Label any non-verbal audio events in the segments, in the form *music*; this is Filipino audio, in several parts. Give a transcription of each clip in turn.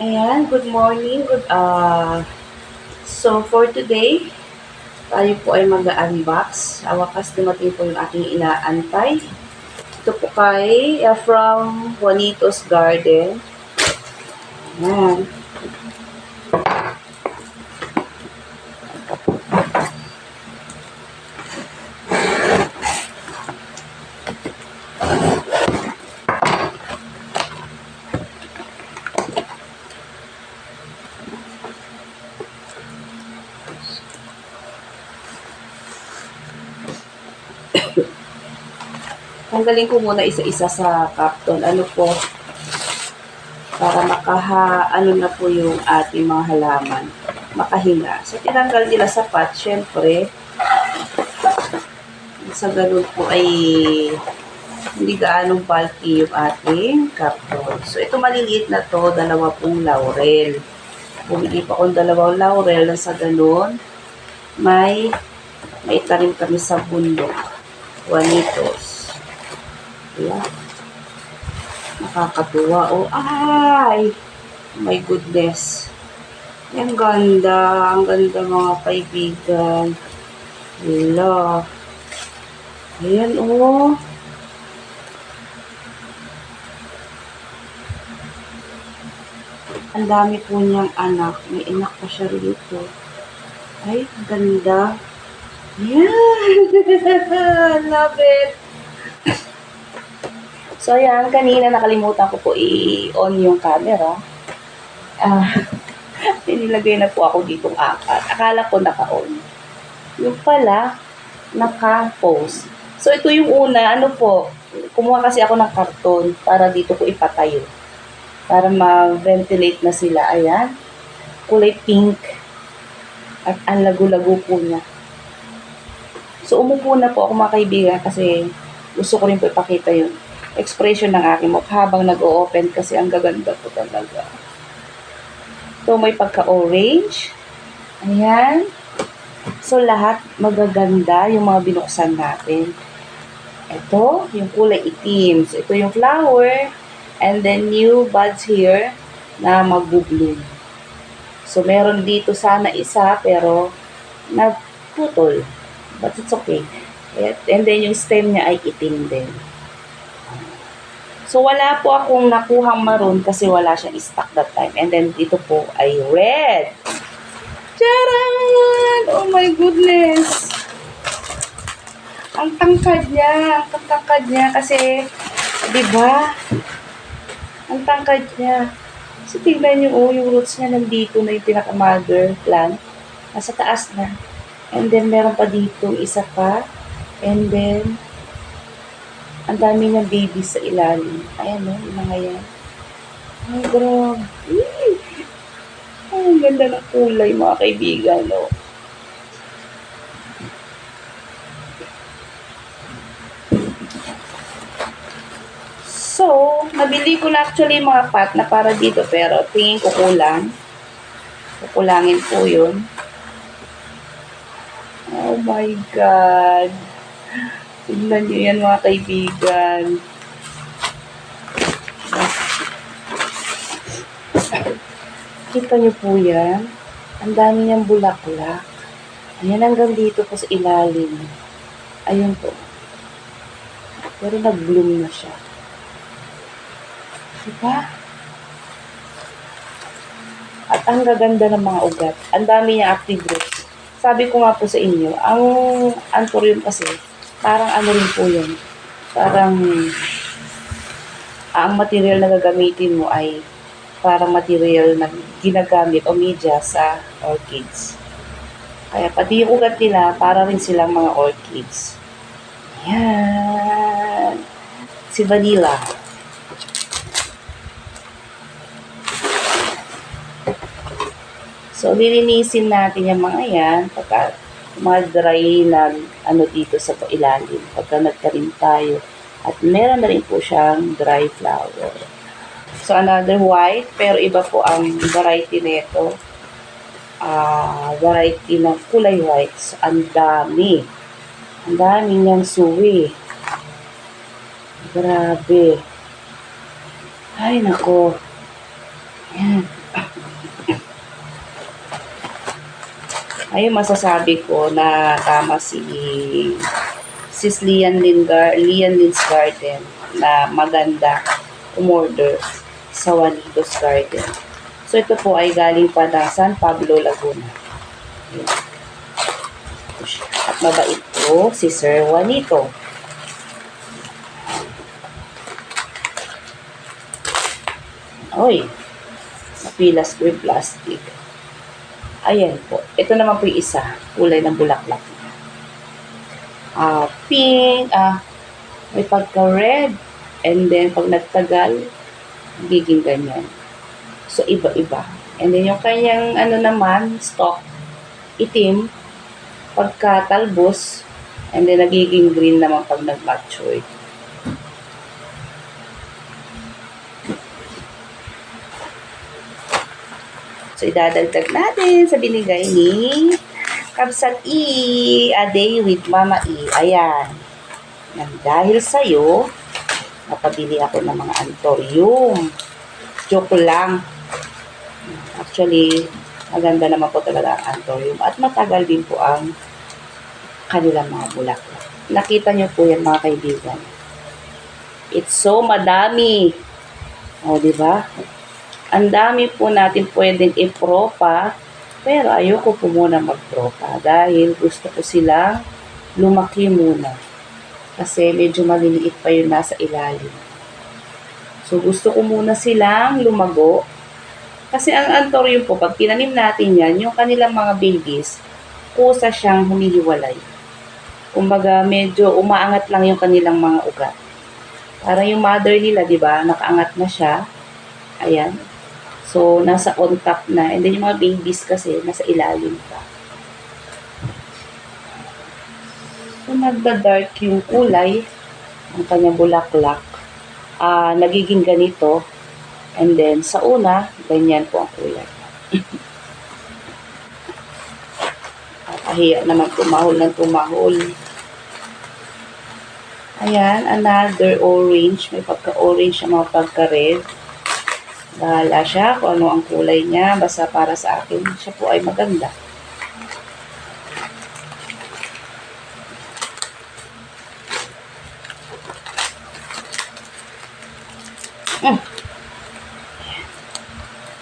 Ayan, good morning. Good, uh, so, for today, tayo po ay mag-unbox. Sa wakas, dumating po yung aking inaantay. Ito po kay, uh, from Juanito's Garden. Ayan. Tanggalin ko muna isa-isa sa kapton. Ano po, para makaha, ano na po yung ating mga halaman. Makahinga. So, tinanggal nila sa pot, syempre, sa ganun po ay hindi gaanong bulky yung ating kapton. So, ito maliliit na to, dalawa pong laurel. Bumili pa akong dalawang laurel na sa ganun, may may tanim kami sa bundok. Juanitos. Ayan. Nakakatuwa. Oh, ay! My goodness. Ang ganda. Ang ganda mga kaibigan. Hala. Ayan, oh. Ang dami po niyang anak. May anak pa siya rito. Ay, ganda. Ayan. *laughs* Love it. So, ayan, kanina nakalimutan ko po i-on yung camera. Ah, *laughs* nilagay na po ako ditong apat. Akala ko naka-on. Yung pala, naka-pause. So, ito yung una, ano po, kumuha kasi ako ng karton para dito ko ipatayo. Para ma-ventilate na sila. Ayan. Kulay pink. At ang lago-lago po niya. So, umupo na po ako mga kaibigan kasi gusto ko rin po ipakita yung expression ng aking mukha habang nag-o-open kasi ang gaganda po talaga. So, may pagka-orange. Ayan. So, lahat magaganda yung mga binuksan natin. Ito, yung kulay itim. So, ito yung flower. And then, new buds here na mag-bloom. So, meron dito sana isa, pero nagputol. But it's okay. And then, yung stem niya ay itim din. So, wala po akong nakuhang maroon kasi wala siyang stock that time. And then, dito po ay red. Charan! Oh my goodness! Ang tangkad niya. Ang tangkad niya kasi, di ba? Ang tangkad niya. So, tingnan niyo, oh, yung roots niya nandito na yung pinaka-mother plant. Nasa taas na. And then, meron pa dito isa pa. And then, ang dami ng babies sa ilalim. Ayan o, yung mga yan. Ay, grabe. Ay, ang ganda ng kulay, mga kaibigan, no? So, nabili ko na actually mga pot na para dito, pero tingin ko kulang. Kukulangin po yun. Oh my God. Tignan nyo yan mga kaibigan. Kita nyo po yan. Ang dami niyang bulaklak. Ayan hanggang dito po sa ilalim. Ayun po. Pero nag-bloom na siya. Diba? At ang gaganda ng mga ugat. Ang dami niya active roots. Sabi ko nga po sa inyo, ang anthurium kasi, parang ano rin po yun. Parang ang material na gagamitin mo ay parang material na ginagamit o media sa orchids. Kaya pati yung ugat nila, para rin silang mga orchids. Yan. Si Vanilla. So, lilinisin natin yung mga yan pagka mga dry na ano dito sa ilalim pagka nagtarim tayo. At meron na rin po siyang dry flower. So, another white, pero iba po ang variety nito. Ah, variety ng kulay white. So, ang dami. Ang dami niyang suwi. Grabe. Ay, nako. Yan. Ayun, masasabi ko na tama si Sis Lian Lingar, Lian Lin's Garden na maganda umorder sa Juanitos Garden. So, ito po ay galing pa ng San Pablo, Laguna. At mabait po si Sir Juanito. Oy, napilas ko yung plastic. Ayan po. Ito naman po yung isa. Kulay ng bulaklak. Ah, pink. Ah, may pagka-red. And then, pag nagtagal, giging ganyan. So, iba-iba. And then, yung kanyang, ano naman, stalk, itim, pagka-talbos, and then, nagiging green naman pag nag-mature. So, idadagdag natin sa binigay ni Kabsat E, A Day with Mama E. Ayan. Yan, dahil sa'yo, napabili ako ng mga antorium. Joke lang. Actually, maganda naman po talaga ang antorium. At matagal din po ang kanilang mga bulaklak. Nakita niyo po yan mga kaibigan. It's so madami. O, di ba? Ang dami po natin pwedeng ipropa, pero ayoko po muna magpropa dahil gusto ko silang lumaki muna. Kasi medyo maliliit pa yun nasa ilalim. So gusto ko muna silang lumago. Kasi ang antorium po, pag tinanim natin yan, yung kanilang mga babies, kusa siyang humihiwalay. Kumbaga, medyo umaangat lang yung kanilang mga ugat. Parang yung mother nila, di ba, nakaangat na siya. Ayan. So, nasa on top na. And then, yung mga babies kasi, nasa ilalim pa. So, nagda-dark yung kulay ng kanyang bulaklak. Ah, nagiging ganito. And then, sa una, ganyan po ang kulay. *laughs* Kahiya naman tumahol ng tumahol. Ayan, another orange. May pagka-orange siya, mga pagka-red. Bahala siya kung ano ang kulay niya. Basta para sa akin, siya po ay maganda. Mm.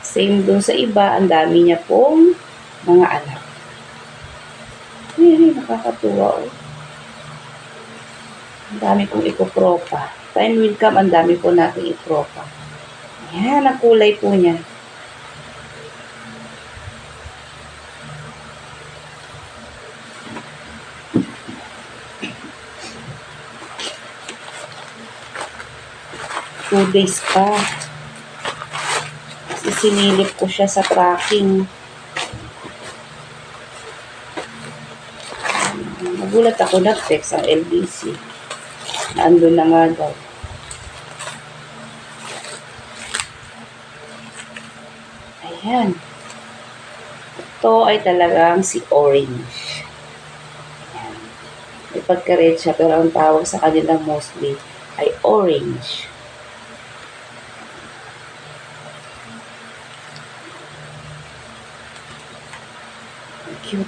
Same dun sa iba, ang dami niya pong mga anak. Ay, nakakatuwa oh. Ang dami pong ipopropa. Time will come, ang dami po natin ipropa. Ayan, ang kulay po niya. Two days pa. Kasi sinilip ko siya sa tracking. Nagulat ako na text ang LBC. Nandun na nga daw. Ayan. Ito ay talagang si orange. Ayan. May pagka-red siya pero ang tawag sa kanila mostly ay orange. Cute.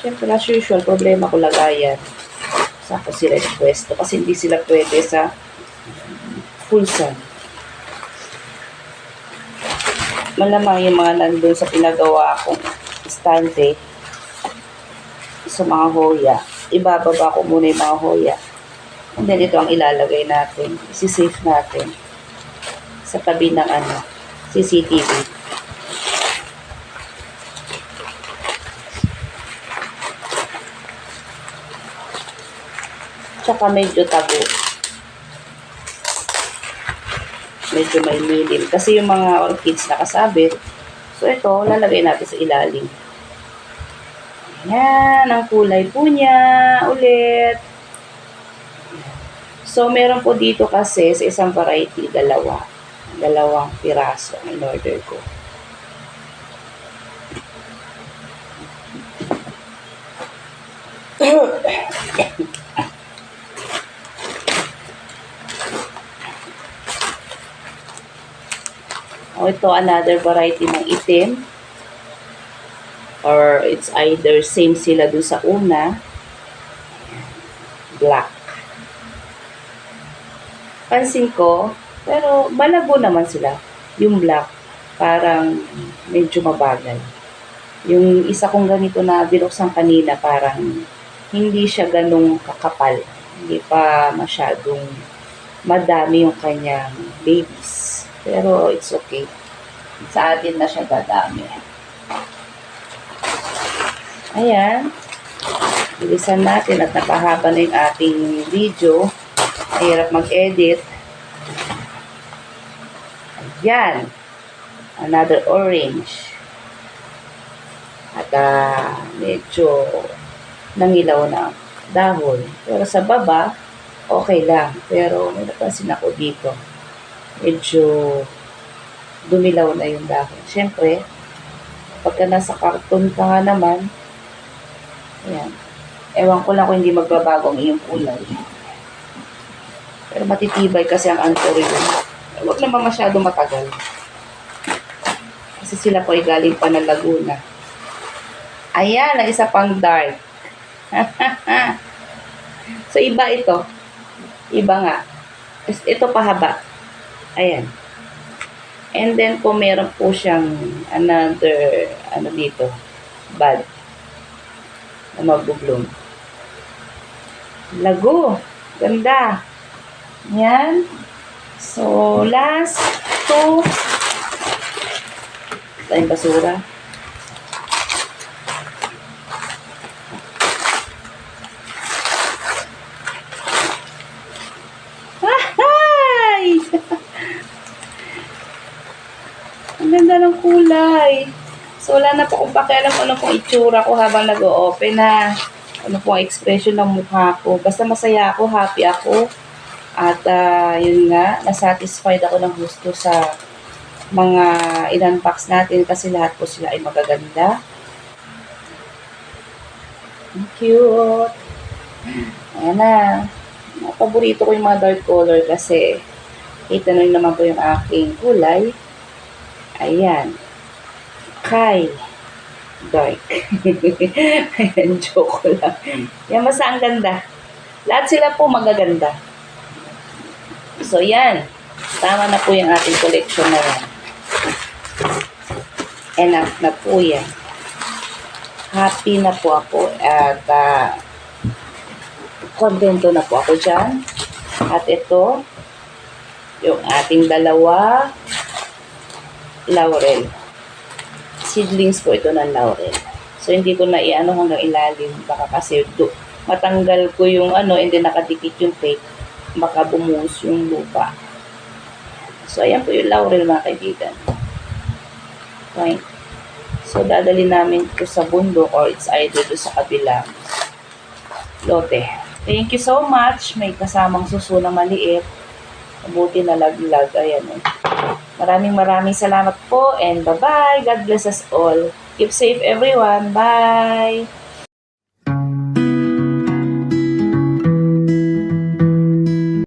Siyempre, as usual, problema ko lagayan. Saan ko sila pwesto kasi hindi sila pwede sa sun. Malamang yung mga nandun sa pinagawa kong stante sa mga hoya. Ibababa ko muna yung mga hoya. And then ito ang ilalagay natin. Isi-safe natin sa tabi ng ano, CCTV. Tsaka medyo tago. Medyo may milim. Kasi yung mga orchids nakasabit. So ito, lalagay natin sa ilalim. Ayan, ang kulay po niya. Ulit. So, meron po dito kasi sa isang variety, dalawa. Dalawang piraso ang in-order ko. Ito another variety ng itim. Or it's either same sila dun sa una. Black. Pansin ko, pero malago naman sila. Yung black, parang medyo mabagal. Yung isa kong ganito na binuksan kanina, parang hindi siya ganong kakapal. Hindi pa masyadong madami yung kanyang babies. Pero it's okay. Sa atin na siya dadami. Ayan. Bilisan natin at napahaba na yung ating video. Mahirap mag-edit. Ayan. Another orange. At ah, medyo nangilaw na dahon. Pero sa baba, okay lang. Pero may napansin ako dito. Medyo dumilaw na yung dahon. Siyempre, pagka nasa karton ka nga naman, ayan, ewan ko lang kung hindi magbabago ang iyong kulay. Pero matitibay kasi ang anthurium. Huwag naman masyado matagal. Kasi sila po ay galing pa ng Laguna. Ayan, ang isa pang dark. *laughs* so, iba ito. Iba nga. Ito pahaba. Ayan. And then, kung meron po siyang another, ano dito, bud na magbubloom. Lago. Ganda. Yan. So, last two. Tayong basura. Ang ganda ng kulay. So, wala na po akong pakialam ano pong itsura ko habang nag-o-open na ano pong expression ng mukha ko. Basta masaya ako, happy ako. At ah, yun nga, nasatisfied ako ng gusto sa mga in-unbox natin kasi lahat po sila ay magaganda. Ang cute. Ayan na. Paborito ko yung mga dark color kasi kita nyo naman po yung aking kulay. Ayan. Kay dark. Ayan, joke ko lang. Yan, basta ang ganda. Lahat sila po magaganda. So, yan. Tama na po yung ating collection na yan. Enough na po yan. Happy na po ako at ah, kontento na po ako dyan. At ito, yung ating dalawa laurel. Seedlings po ito ng laurel. So, hindi ko na iano hanggang ilalim. Baka kasi do, matanggal ko yung ano, and then nakadikit yung tape. Baka bumuhos yung lupa. So, ayan po yung laurel mga kaibigan. Fine. So, dadali namin ito sa bundok or it's either do sa kabilang lote. Thank you so much. May kasamang suso na maliit. Mabuti na laglag. Ayan eh. Maraming maraming salamat po and bye-bye. God bless us all. Keep safe everyone. Bye!